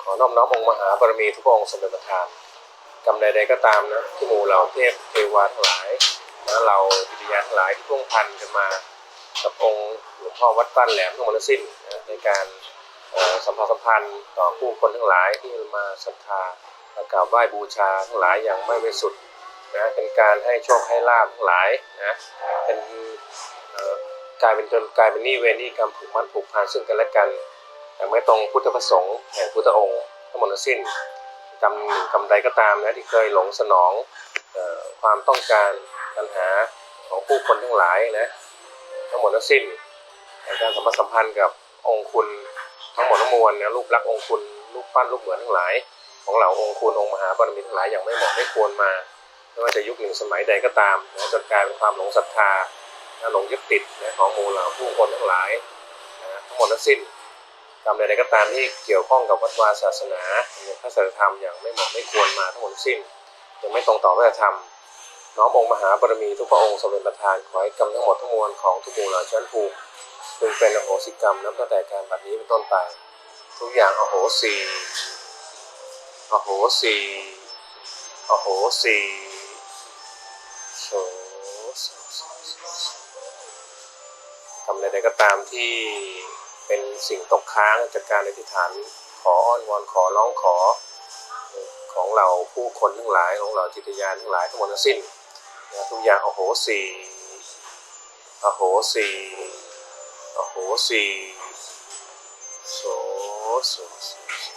ขอน้อมน้อมองค์มหาบารมีทุกองค์สมเด็จประธานกรรมใดๆก็ตามนะที่หมู่เหล่าเทพเทวาทั้งหลายนะเราวิทยาทั้งหลายที่พ่วงพันกันมากับองค์หลวงพ่อวัดบ้านแหลมทั้งหมดสิ้นนะในการสัมพันธ์สัมพันธ์ต่อผู้คนทั้งหลายที่มาศรัทธากราบไหว้บูชาทั้งหลายอย่างไม่บริสุทธิ์นะเป็นการให้โชคให้ลาภทั้งหลายนะเป็น กลายเป็นจนกลายเป็นหนี้เวรหนี้กรรมผูกมัดผูกพันซึ่งกันและกันแต่ไม่ตรงพุทธประสงค์แห่งพุทธองค์ทั้งหมดสิ้นกรรมหนึ่งกรรมใดก็ตามนะที่เคยหลงสนองออความต้องการปัญหาของผู้คนทั้งหลายนะทั้งหมดทั้งสิ้นการสัมพันธ์สัมพันธ์กับองค์คุณทั้งหมดทั้งมวลนะรูปลักษณ์องค์คุณรูปปั้นรูปเหมือนทั้งหลาย ของเหล่าองค์คุณองค์มหาบารมีทั้งหลายอย่างไม่เหมาะไม่ควรมาไม่ว่าจะยุคหนึ่งสมัยใดก็ตามนะจนกลายเป็นความหลงศรัทธา หลงยึดติดนะของหมู่เหล่าผู้คนทั้งหลายนะทั้งหมดทั้งสิ้นกรรมใดๆก็ตามที่เกี่ยวข้องกับวัดวาศาสนาพระสัจธรรมอย่างไม่เหมาะไม่ควรมาทั้งหมดทั้งสิ้นยังไม่ตรงต่อพระธรรม น้อมองค์มหาบารมีทุกพระองค์ทรงเป็นประธานขอให้กรรมทั้งหมดทั้งมวลของทุกหมู่เหล่าชั้นภูมิพึงเป็นอโหสิกรรมนับตั้งแต่การบัดนี้เป็นต้นไป ทุกอย่างอโหสีอโหสีอโหสี โสโสโสโสกรรมใดๆก็ตามที่เป็นสิ่งตกค้างจากการอธิษฐานขออ้อนวอนขอร้องขอของเราผู้คนทั้งหลายของเราจิตยานทั้งหลายทั้งหมดทั้งสิ้นทุกอย่างโอโหสีอโหสีอโหสีโสโสโส